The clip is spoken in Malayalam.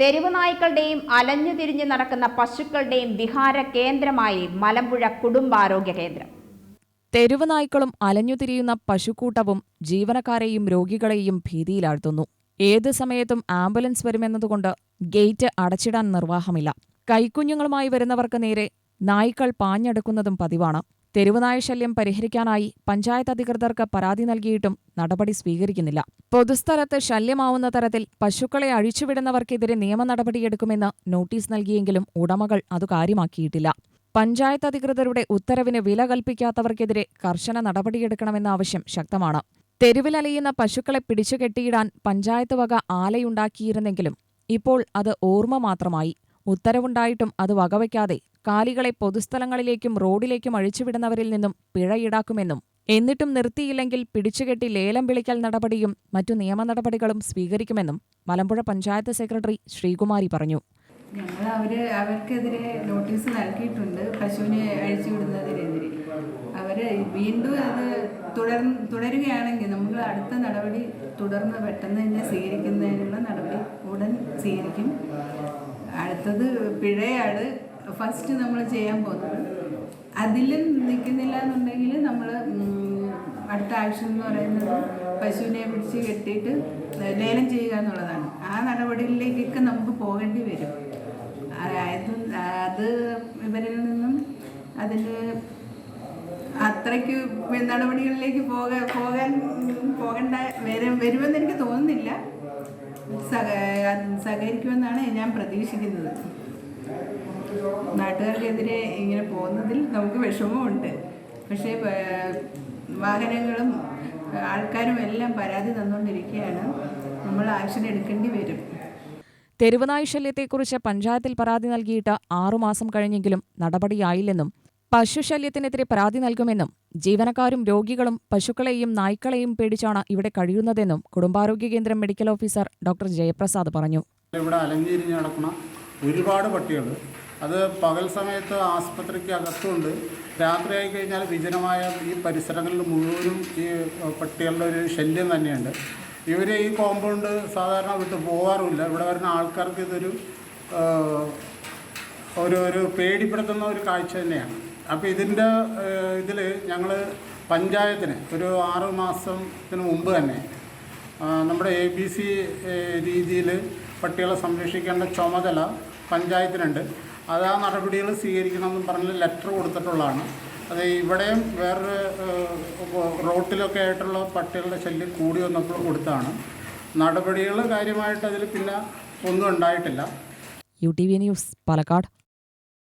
തെരുവ് നായ്ക്കളുടെയും അലഞ്ഞു തിരിഞ്ഞു നടക്കുന്ന പശുക്കളുടെയും വിഹാര കേന്ദ്രമായി മലമ്പുഴ കുടുംബാരോഗ്യ കേന്ദ്രം. തെരുവ് നായ്ക്കളും അലഞ്ഞുതിരിയുന്ന പശുക്കൂട്ടവും ജീവനക്കാരെയും രോഗികളെയും ഭീതിയിലാഴ്ത്തുന്നു. ഏത് സമയത്തും ആംബുലൻസ് വരുമെന്നതുകൊണ്ട് ഗേറ്റ് അടച്ചിടാൻ നിർവാഹമില്ല. കൈക്കുഞ്ഞുങ്ങളുമായി വരുന്നവർക്ക് നേരെ നായ്ക്കൾ പാഞ്ഞെടുക്കുന്നതും പതിവാണ്. തെരുവുനായ ശല്യം പരിഹരിക്കാനായി പഞ്ചായത്ത് അധികൃതർക്ക് പരാതി നൽകിയിട്ടും നടപടി സ്വീകരിക്കുന്നില്ല. പൊതുസ്ഥലത്ത് ശല്യമാവുന്ന തരത്തിൽ പശുക്കളെ അഴിച്ചുവിടുന്നവർക്കെതിരെ നിയമ നടപടിയെടുക്കുമെന്ന് നോട്ടീസ് നൽകിയെങ്കിലും ഉടമകൾ അത് കാര്യമാക്കിയിട്ടില്ല. പഞ്ചായത്ത് അധികൃതരുടെ ഉത്തരവിന് വില കൽപ്പിക്കാത്തവർക്കെതിരെ കർശന നടപടിയെടുക്കണമെന്ന ആവശ്യം ശക്തമാണ്. തെരുവിലലിയുന്ന പശുക്കളെ പിടിച്ചുകെട്ടിയിടാൻ പഞ്ചായത്ത് വക ആലയുണ്ടാക്കിയിരുന്നെങ്കിലും ഇപ്പോൾ അത് ഓർമ്മ മാത്രമായി. ഉത്തരവുണ്ടായിട്ടും അത് വകവയ്ക്കാതെ കാലികളെ പൊതുസ്ഥലങ്ങളിലേക്കും റോഡിലേക്കും അഴിച്ചുവിടുന്നവരിൽ നിന്നും പിഴ ഈടാക്കുമെന്നും എന്നിട്ടും നിർത്തിയില്ലെങ്കിൽ പിടിച്ചുകെട്ടി ലേലം വിളിക്കൽ നടപടിയും മറ്റു നിയമ നടപടികളും സ്വീകരിക്കുമെന്നും മലമ്പുഴ പഞ്ചായത്ത് സെക്രട്ടറി ശ്രീകുമാരി പറഞ്ഞു. ഞങ്ങൾ അവർ അവർക്കെതിരെ നോട്ടീസ് നൽകിയിട്ടുണ്ട് പശുവിനെ അഴിച്ചുവിടുന്നതിനെതിരെ അവർ വീണ്ടും അത് തുടർ തുടരുകയാണെങ്കിൽ നമ്മൾ അടുത്ത നടപടി തുടർന്ന് പെട്ടെന്ന് തന്നെ സ്വീകരിക്കുന്നതിനുള്ള നടപടി ഉടൻ സ്വീകരിക്കും. അടുത്തത് പിഴയാണ്. ഫസ്റ്റ് നമ്മൾ ചെയ്യാൻ പോകുന്നത്. അതിലും നിൽക്കുന്നില്ല എന്നുണ്ടെങ്കിൽ നമ്മൾ അടുത്ത ആക്ഷൻ എന്ന് പറയുന്നത് പശുവിനെ പിടിച്ച് കെട്ടിയിട്ട് ലേലം ചെയ്യുക എന്നുള്ളതാണ്. ആ നടപടിയിലേക്കൊക്കെ നമുക്ക് പോകേണ്ടി വരും. അതായത് അത് ഇവരിൽ നിന്നും അതിന്റെ അത്രയ്ക്ക് നടപടികളിലേക്ക് പോക പോകാൻ പോകേണ്ട വരും വരുമെന്ന് എനിക്ക് തോന്നുന്നില്ല. സഹ സഹകരിക്കുമെന്നാണ് ഞാൻ പ്രതീക്ഷിക്കുന്നത്. നാട്ടുകാർക്കെതിരെ ഇങ്ങനെ പോകുന്നതിൽ നമുക്ക് വിഷമമുണ്ട്. പക്ഷേ വാഹനങ്ങളും ആൾക്കാരും എല്ലാം പരാതി തന്നുകൊണ്ടിരിക്കുകയാണ്. നമ്മൾ ആക്ഷൻ എടുക്കേണ്ടി വരും. തെരുവുനായ് ശല്യത്തെക്കുറിച്ച് പഞ്ചായത്തിൽ പരാതി നൽകിയിട്ട് ആറുമാസം കഴിഞ്ഞെങ്കിലും നടപടിയായില്ലെന്നും പശുശല്യത്തിനെതിരെ പരാതി നൽകുമെന്നും ജീവനക്കാരും രോഗികളും പശുക്കളെയും നായ്ക്കളെയും പേടിച്ചാണ് ഇവിടെ കഴിയുന്നതെന്നും കുടുംബാരോഗ്യ കേന്ദ്രം മെഡിക്കൽ ഓഫീസർ ഡോക്ടർ ജയപ്രസാദ് പറഞ്ഞു. ഇവിടെ അലഞ്ഞിരിഞ്ഞ് നടക്കുന്ന ഒരുപാട് പട്ടികൾ അത് പകൽ സമയത്ത് ആസ്പത്രിക്ക് അകത്തുണ്ട്. രാത്രിയായി കഴിഞ്ഞാൽ വിജനമായ ഈ പരിസരങ്ങളിൽ മുഴുവനും ഈ പട്ടികളുടെ ഒരു ശല്യം തന്നെയുണ്ട്. ഇവർ ഈ കോമ്പൗണ്ട് സാധാരണ വിട്ട് പോകാറുമില്ല. ഇവിടെ വരുന്ന ആൾക്കാർക്ക് ഇതൊരു ഒരു ഒരു പേടിപ്പെടുത്തുന്ന ഒരു കാഴ്ച തന്നെയാണ്. അപ്പോൾ ഇതിന്റെ ഇതിൽ ഞങ്ങൾ പഞ്ചായത്തിന് ഒരു ആറ് മാസത്തിന് മുമ്പ് തന്നെ നമ്മുടെ എ ബി സി രീതിയിൽ പട്ടികളെ സംരക്ഷിക്കേണ്ട ചുമതല പഞ്ചായത്തിനുണ്ട്. അത് ആ നടപടികൾ സ്വീകരിക്കണമെന്ന് പറഞ്ഞ് ലെറ്റർ കൊടുത്തിട്ടുള്ളതാണ്. അത് ഇവിടെയും വേറൊരു റോട്ടിലൊക്കെ ആയിട്ടുള്ള പട്ടികളുടെ ശല്യം കൂടി വന്നപ്പോൾ കൊടുത്താണ്. നടപടികൾ കാര്യമായിട്ട് അതിൽ പിന്നെ ഒന്നും ഉണ്ടായിട്ടില്ല. U T V news Palakkad.